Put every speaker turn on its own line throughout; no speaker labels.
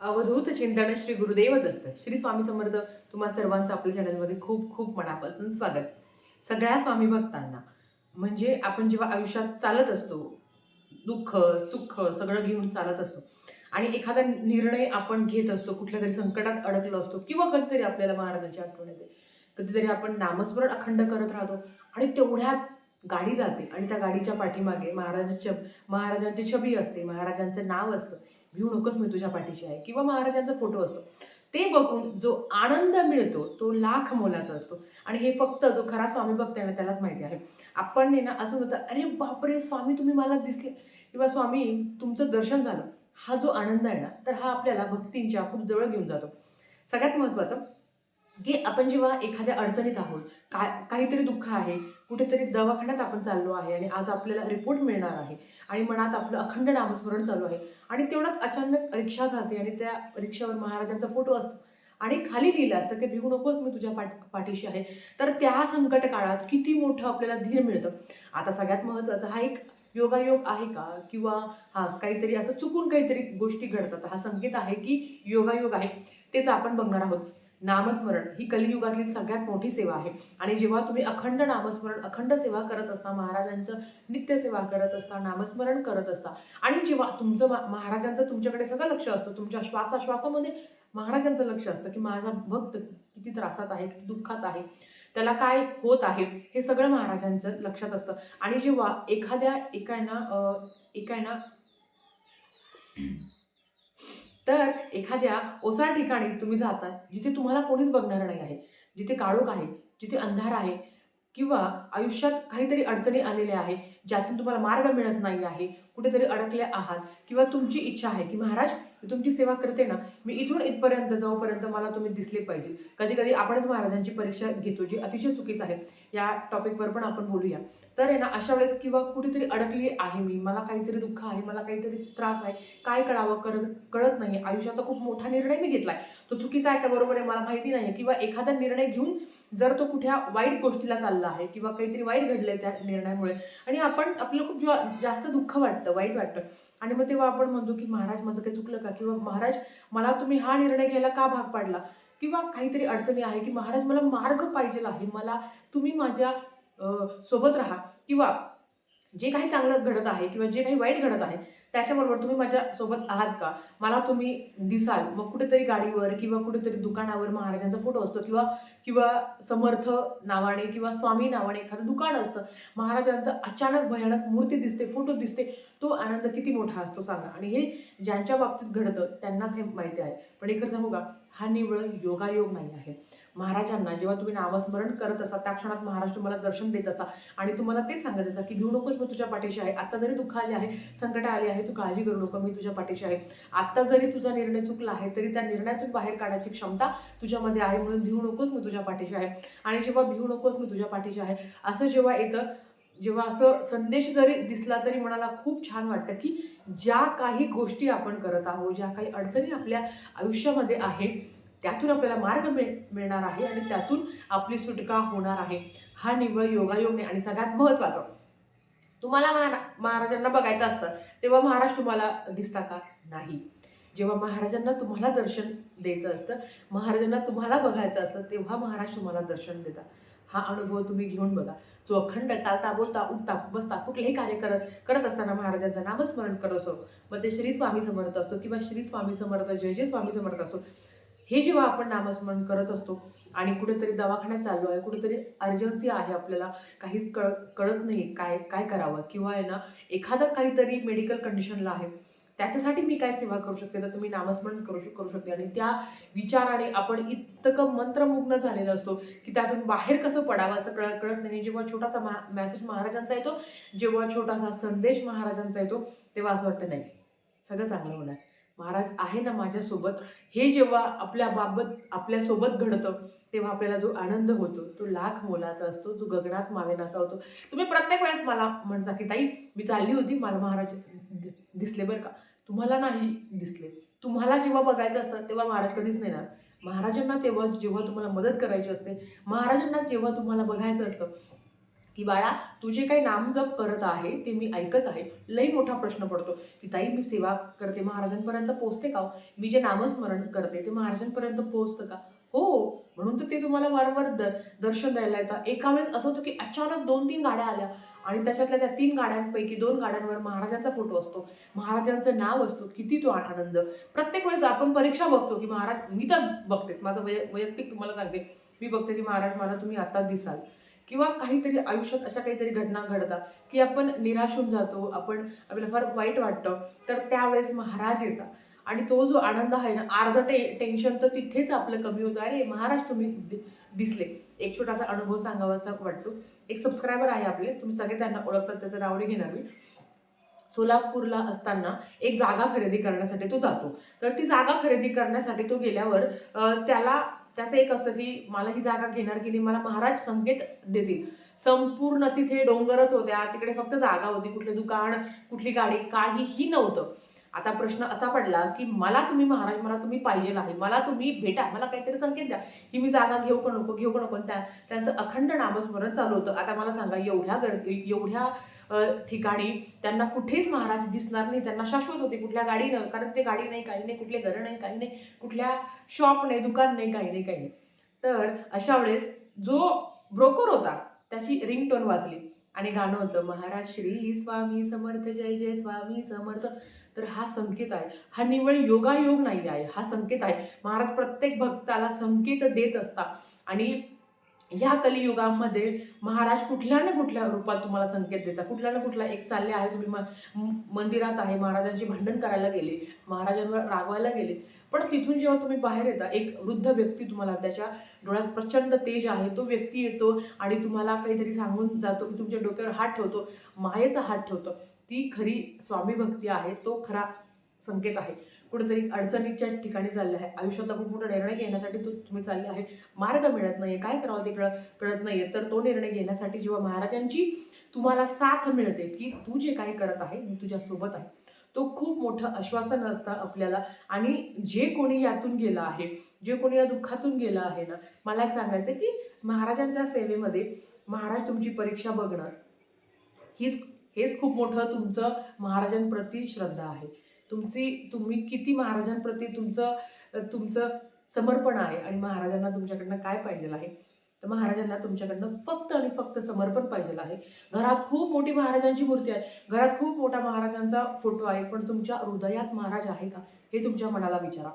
अवधूत चिंतन श्री गुरुदेव दत्त. श्री स्वामी समर्थ तुम्हा सर्वांचं आपल्या चॅनलमध्ये खूप खूप मनापासून स्वागत. सगळ्या स्वामी भक्तांना म्हणजे आपण जेव्हा आयुष्यात चालत असतो दुःख सुख सगळं घेऊन चालत असतो आणि एखादा निर्णय आपण घेत असतो कुठल्या तरी संकटात अडकलो असतो किंवा कधीतरी आपल्याला महाराजांची आठवण येते कधीतरी आपण नामस्मरण अखंड करत राहतो आणि तेवढ्यात गाडी जाते आणि त्या गाडीच्या पाठीमागे महाराजाच्या महाराजांची छबी असते महाराजांचं नाव असतं घेऊ नकोस मी तुझ्या पाठीशी आहे. किंवा महाराजांचा फोटो असतो. ते बघून जो आनंद मिळतो तो लाख मोलाचा असतो. आणि हे फक्त जो खरा स्वामी भक्त आहे ना त्यालाच माहिती आहे. आपण ने ना असं होतं अरे बापरे स्वामी तुम्ही मला दिसले. किंवा स्वामी तुमचं दर्शन झालं. हा जो आनंद आहे ना तर हा आपल्याला भक्तींच्या खूप जवळ घेऊन जातो. सगळ्यात महत्त्वाचं की आपण जेव्हा एखाद्या अडचणीत आहोत काय काहीतरी दुःख आहे कुठेतरी दवाखान्यात आपण चाललो आहे आणि आज आपल्याला रिपोर्ट मिळणार आहे. आणि मनात आपलं अखंड नामस्मरण चालू आहे. आणि तेवढ्यात अचानक रिक्षा जाते आणि त्या रिक्षावर महाराजांचा फोटो असतो. आणि खाली लिहिलं असतं की भिवू नकोस मी तुझ्या पाठ पाठीशी आहे. तर त्या संकट काळात किती मोठं आपल्याला धीर मिळतं. आता सगळ्यात महत्त्वाचं हा एक योगायोग आहे का? किंवा हा काहीतरी असं चुकून काहीतरी गोष्टी घडतात. हा संकेत आहे की योगायोग आहे. तेच आपण बघणार आहोत. नामस्मरण ही कलियुगातली सगळ्यात मोठी सेवा आहे. आणि जेव्हा तुम्ही अखंड नामस्मरण अखंड सेवा करत असता महाराजांचं नित्य सेवा करत असता नामस्मरण करत असता आणि जेव्हा तुमचं महाराजांचं तुमच्याकडे सगळं लक्ष असतं तुमच्या श्वासाश्वासामध्ये महाराजांचं लक्ष असतं की माझा भक्त किती त्रासात आहे किती दुःखात आहे त्याला काय होत आहे हे सगळं महाराजांचं लक्षात असतं. आणि जेव्हा एखाद्या एकायना अं, एकायना तर एखाद्या ओसाड ठिकाणी तुम्ही जाता जिथे तुम्हाला कोणीच बघणार नाही आहे जिथे काळोख आहे जिथे अंधार आहे किंवा आयुष्यात काहीतरी अडचणी आलेल्या आहे ज्यातून तुम्हाला मार्ग मिळत नाही आहे कुठेतरी अडकले आहात किंवा तुमची इच्छा आहे की महाराज मी तुमची सेवा करते ना मी इथून इथपर्यंत जाऊपर्यंत मला तुम्ही दिसले पाहिजे. कधी कधी आपणच महाराजांची परीक्षा घेतो जी अतिशय चुकीचं आहे. या टॉपिकवर पण आपण बोलूया. तर आहे ना अशा वेळेस किंवा कुठेतरी अडकली आहे मी मला काहीतरी दुःख आहे मला काहीतरी त्रास आहे काय कळावं करत कळत नाही. आयुष्याचा खूप मोठा निर्णय मी घेतलाय. तो चुकीचा आहे का बरोबर आहे मला माहिती नाही किंवा एखादा निर्णय घेऊन जर तो कुठल्या वाईट गोष्टीला चालला आहे किंवा काहीतरी वाईट घडलंय त्या निर्णयामुळे. आणि आपण आपलं खूप जास्त दुःख वाटतं वाईट वाटतं. आणि मग तेव्हा आपण म्हणतो की महाराज माझं काही चुकलं का? किंवा महाराज मला तुम्ही हा निर्णय घ्यायला का भाग पाडला? किंवा काहीतरी अडचणी आहे की महाराज मला मार्ग पाहिजे आहे. मला तुम्ही माझ्या सोबत राहा. किंवा जे काही चांगलं घडत आहे किंवा जे काही वाईट घडत आहे त्याच्याबरोबर तुम्ही माझ्या सोबत आहात का? मला तुम्ही दिसाल. मग कुठेतरी गाडीवर किंवा कुठेतरी दुकानावर महाराजांचा फोटो असतो किंवा किंवा समर्थ नावाने किंवा स्वामी नावाने एखादं दुकान असतं. महाराजांचं अचानक भयानक मूर्ती दिसते फोटो दिसते. तो आनंद किती मोठा असतो सांगा. आणि हे ज्यांच्या बाबतीत घडतं त्यांनाच हे माहिती आहे. पण एक सांगू का? हा निवळ योगायोग नाही आहे. महाराजांना जेव्हा तुम्ही नामस्मरण करत असा त्या क्षणात महाराज तुम्हाला दर्शन देत असा आणि तुम्हाला तेच सांगत असा की भिऊ नकोस मी तुझ्या पाठीशी आहे. आता जरी दुःख आले आहे संकट आले आहे तू काळजी करू नको मी तुझ्या पाठीशी आहे. आता जरी तुझा निर्णय चुकला आहे तरी त्या निर्णयातून बाहेर काढायची क्षमता तुझ्यामध्ये आहे म्हणून भिऊ नकोस मी तुझ्या पाठीशी आहे. आणि जेव्हा भिऊ नकोस मी तुझ्या पाठीशी आहे असं जेव्हा येतं जेव्हा असं संदेश जरी दिसला तरी मनाला खूप छान वाटतं की ज्या काही गोष्टी आपण करत आहोत ज्या काही अडचणी आपल्या आयुष्यामध्ये आहे त्यातून आपल्याला मार्ग मिळ मिळणार आहे आणि त्यातून आपली सुटका होणार आहे. हा निव्वळ योगायोगने आणि सगळ्यात महत्त्वाचं. तुम्हाला महारा महाराजांना बघायचं असतं तेव्हा महाराज तुम्हाला दिसता का? नाही. जेव्हा महाराजांना तुम्हाला दर्शन द्यायचं असतं महाराजांना तुम्हाला बघायचं असतं तेव्हा महाराज तुम्हाला दर्शन देतात. हा अनुभव तुम्ही घेऊन बघा. जो अखंड चालता बोलता उठता बसता कुठलेही कार्य करत करत असताना महाराजांचं नामस्मरण करत असो मग ते श्री स्वामी समर्थ असतो किंवा श्री स्वामी समर्थ जय जय स्वामी समर्थ असो हे जेव्हा आपण नामस्मरण करत असतो आणि कुठेतरी दवाखान्यात चाललो आहे कुठेतरी अर्जन्सी आहे आपल्याला काहीच कळ कळत नाही काय काय करावं किंवा आहे ना एखादं काहीतरी मेडिकल कंडिशनला आहे त्याच्यासाठी मी काय सेवा करू शकते? तर तुम्ही नामस्मरण करू शक करू शकते. आणि त्या विचाराने आपण इतकं मंत्रमुग्न झालेलं असतो की त्यातून बाहेर कसं पडावं असं कळत कळत नाही. जेव्हा छोटासा महा मॅसेज महाराजांचा येतो जेव्हा छोटासा संदेश महाराजांचा येतो तेव्हा असं वाटतं नाही सगळं चांगलं होणार. महाराज आहे ना माझ्यासोबत. हे जेव्हा आपल्या बाबत आपल्यासोबत घडतं तेव्हा आपल्याला जो आनंद होतो तो लाख मोलाचा असतो जो गगनात मावेनासा होतो. तुम्ही प्रत्येक वेळेस मला म्हणता की ताई मी चालली होती. मला महाराज दि- दिसले बरं का? तुम्हाला नाही दिसले. तुम्हाला जेव्हा बघायचं असतं तेव्हा महाराज कधीच नाही ना महाराजांना तेव्हा जेव्हा तुम्हाला मदत करायची असते महाराजांना जेव्हा तुम्हाला बघायचं असतं की बाळा तू जे काही नामजप करत आहे ते मी ऐकत आहे. लई मोठा प्रश्न पडतो की ताई मी सेवा करते महाराजांपर्यंत पोहोचते का हो? मी जे नामस्मरण करते ते महाराजांपर्यंत पोहोचतं का? हो म्हणून तर ते तुम्हाला वारंवार द दर्शन द्यायला येतात. एका वेळेस असं होतं की अचानक दोन तीन गाड्या आल्या आणि त्याच्यातल्या त्या तीन गाड्यांपैकी दोन गाड्यांवर महाराजांचा फोटो असतो. महाराजांचं नाव असतो किती तो आनंद. प्रत्येक वेळेस आपण परीक्षा बघतो की महाराज मी तर बघतेच. माझं वै वैयक्तिक तुम्हाला सांगते. मी बघते की महाराज मला तुम्ही आता दिसाल. किंवा काहीतरी आयुष्यात अशा काहीतरी घटना घडतात की आपण निराश होऊन जातो आपण आपल्याला फार वाईट वाटतं तर त्यावेळेस महाराज येतात. आणि तो जो आनंद आहे ना अर्ध टे टेन्शन तर तिथेच आपलं कमी होतं. अरे महाराज तुम्ही दि- दिसले. एक छोटासा अनुभव सांगावासा वाटतो. एक सबस्क्रायबर आहे आपले तुम्ही सगळे त्यांना ओळखतात त्याचं नाव घेणार मी. सोलापूरला असताना एक जागा खरेदी करण्यासाठी तो जातो. तर ती जागा खरेदी करण्यासाठी तो गेल्यावर त्याला त्याचं एक असतं की मला ही जागा घेणार की नाही मला महाराज संकेत देतील. संपूर्ण तिथे डोंगरच होत्या तिकडे फक्त जागा होती कुठले दुकान कुठली गाडी काहीही नव्हतं. आता प्रश्न असा पडला की मला तुम्ही महाराज मला तुम्ही पाहिजे आहे मला तुम्ही भेटा मला काहीतरी संकेत द्या. की मी जागा घेऊ का नको घेऊ का नको? त्या त्यांचं अखंड नामस्मरण चालू होतं. आता मला सांगा एवढ्या गर्दी एवढ्या ठिकाणी. त्यांना कुठेच महाराज दिसणार नाही. त्यांना शाश्वत होते कुठल्या गाडीनं कारण ते गाडी नाही काही नाही कुठले घरं नाही काही नाही कुठल्या शॉप नाही दुकान नाही काही नाही काही नाही. तर अशा वेळेस जो ब्रोकर होता त्याची रिंगटोन वाजली आणि गाणं होतं महाराज श्री स्वामी समर्थ जय जय स्वामी समर्थ. तर हा संकेत आहे. हा निवळ योगायोग नाही आहे. हा संकेत आहे. महाराज प्रत्येक भक्ताला संकेत देत असता आणि ह्या कलियुगामध्ये महाराज कुठल्या ना कुठल्या रूपात तुम्हाला संकेत देतात. कुठल्या ना कुठला एक चालले आहे तुम्ही म- मंदिरात आहे महाराजांची भांडण करायला गेले महाराजांवर रागवायला गेले. पण तिथून जेव्हा तुम्ही बाहेर येता एक वृद्ध व्यक्ती तुम्हाला त्याच्या डोळ्यात प्रचंड तेज आहे तो व्यक्ती येतो आणि तुम्हाला काहीतरी सांगून जातो की तुमच्या डोक्यावर हात ठेवतो मायेचा हात ठेवतो. ती खरी स्वामी भक्ती आहे तो खरा संकेत आहे. कुठेतरी अडचणीच्या ठिकाणी चालले आहे. आयुष्यातला खूप मोठा निर्णय घेण्यासाठी तू तुम्ही चालले आहे. मार्ग मिळत नाहीये. काय करावं ते कळ कळत नाहीये. तर तो निर्णय घेण्यासाठी जेव्हा महाराजांची तुम्हाला साथ मिळते की तू जे काय करत आहे मी तुझ्या सोबत आहे तो खूप मोठं आश्वासन असतं आपल्याला. आणि जे कोणी यातून गेलं आहे जे कोणी या दुःखातून गेलं आहे ना मला एक सांगायचं की महाराजांच्या सेवेमध्ये महाराज तुमची परीक्षा बघणार. हीच हेच खूप मोठं तुमचं महाराजांप्रती श्रद्धा आहे. तुमची तुम्ही किती महाराजांप्रती तुमचं तुमचं समर्पण आहे आणि महाराजांना तुमच्याकडनं काय पाहिजे आहे? तर महाराजांना तुमच्याकडनं फक्त आणि फक्त समर्पण पाहिजे आहे. घरात खूप मोठी महाराजांची मूर्ती आहे. घरात खूप मोठा महाराजांचा फोटो आहे पण तुमच्या हृदयात महाराज आहे का? हे तुमच्या मनाला विचारा.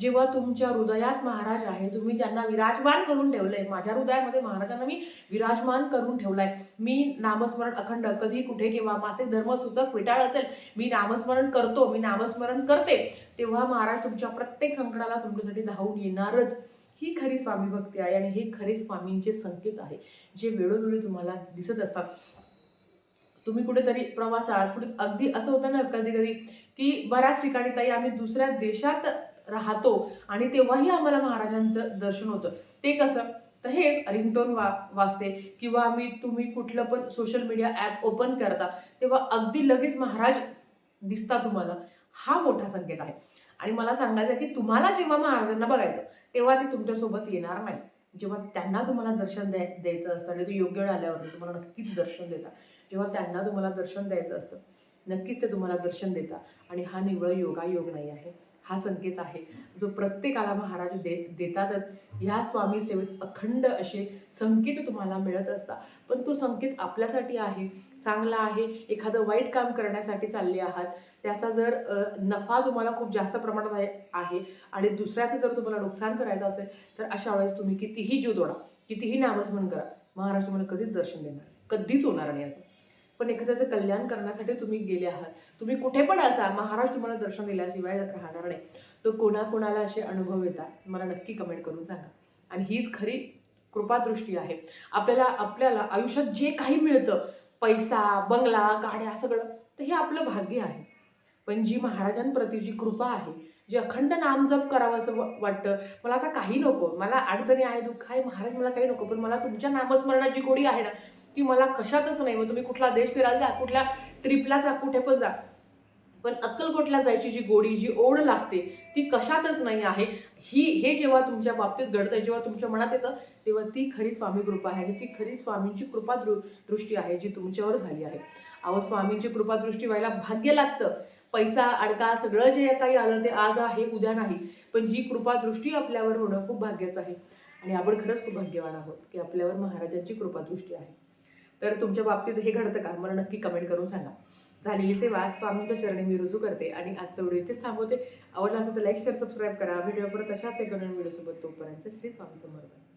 जेव्हा तुमच्या हृदयात महाराज आहे तुम्ही ज्यांना विराजमान करून ठेवलंय माझ्या हृदयामध्ये महाराजांना मी विराजमान करून ठेवलाय. मी नामस्मरण अखंड कधी कुठे किंवा मासिक धर्म सुद्धा असेल मी नामस्मरण करतो मी नामस्मरण करते. तेव्हा महाराज तुमच्या प्रत्येक संकटाला तुमच्यासाठी धावून येणारच. ही खरी स्वामी भक्ती आहे आणि हे खरे स्वामींचे संकेत आहे जे वेळोवेळी तुम्हाला दिसत असतात. तुम्ही कुठेतरी प्रवासात कुठे अगदी असं होतं ना कधी कधी की बऱ्याच ठिकाणी ताई आम्ही दुसऱ्या देशात राहतो. आणि तेव्हाही आम्हाला महाराजांचं दर्शन होतं. ते कसं? तर हेच रिंगटोन वा वाजते किंवा आम्ही तुम्ही कुठलं पण सोशल मीडिया ॲप ओपन करता तेव्हा अगदी लगेच महाराज दिसता तुम्हाला. हा मोठा संकेत आहे. आणि मला सांगायचं की तुम्हाला जेव्हा महाराजांना बघायचं तेव्हा ते तुमच्यासोबत येणार नाही. जेव्हा त्यांना तुम्हाला दर्शन द्याय द्यायचं असतं आणि ते योग्य वेळ आल्यावर तुम्हाला नक्कीच दर्शन देतात. जेव्हा त्यांना तुम्हाला दर्शन द्यायचं असतं नक्कीच ते तुम्हाला दर्शन देतात. आणि हा निव्वळ योगायोग नाही आहे. हा संकेत आहे. जो प्रत्येकाला महाराज दे देतातच. ह्या स्वामी सेवेत अखंड असे संकेत तुम्हाला मिळत असतात. पण तो संकेत आपल्यासाठी आहे. चांगला आहे. एखादं वाईट काम करण्यासाठी चालले आहात. त्याचा जर नफा तुम्हाला खूप जास्त प्रमाणात आहे आहे आणि दुसऱ्याचं जर तुम्हाला नुकसान करायचं असेल तर अशा वेळेस तुम्ही कितीही जीव तोडा कितीही नामस्मरण करा. महाराज तुम्हाला कधीच दर्शन देणार कधीच होणार नाही असं. पण एखाद्याचं कल्याण करण्यासाठी तुम्ही गेले आहात. तुम्ही कुठे पण असा महाराज तुम्हाला दर्शन दिल्याशिवाय राहणार नाही. तर कोणाकोणाला असे अनुभव येतात मला नक्की कमेंट करून सांगा. आणि हीच खरी कृपादृष्टी आहे. आपल्याला आपल्याला आयुष्यात जे काही मिळतं पैसा बंगला गाड्या सगळं तर हे आपलं भाग्य आहे. पण जी महाराजांप्रती जी कृपा आहे जे अखंड नामजप करावं असं वाटतं मला आता काही नको. मला अडचणी आहे दुःख आहे महाराज मला काही नको पण मला तुमच्या नामस्मरणाची गोडी आहे ना की मला कशातच नाही मग तुम्ही कुठला देश फिरायला जा कुठल्या ट्रिपला जा कुठे पण जा. पण अक्कलकोटला जायची जी गोडी जी ओढ लागते ती कशातच नाही आहे. ही हे जेव्हा तुमच्या बाबतीत घडतं जेव्हा तुमच्या मनात येतं तेव्हा ती खरी स्वामी कृपा आहे आणि ती खरी स्वामींची कृपा दृ दृष्टी आहे जी तुमच्यावर झाली आहे. अहो स्वामींची कृपादृष्टी व्हायला भाग्य लागतं. पैसा अडका सगळं जे काही आलं ते आज आहे उद्या नाही. पण जी कृपादृष्टी आपल्यावर होणं खूप भाग्याचं आहे. आणि आपण खरंच खूप भाग्यवान आहोत की आपल्यावर महाराजांची कृपादृष्टी आहे. तर तुमच्या बाबतीत हे घडतं का? मला नक्की कमेंट करून सांगा. झालेली सेवा स्वामींच्या चरणी मी रुजू करते आणि आजचं व्हिडिओ इथेच थांबवते. आवडला असेल तर लाईक शेअर सबस्क्राईब करा. व्हिडिओ परत अशाच एक व्हिडिओसोबत तोपर्यंत श्री स्वामी समर्थ.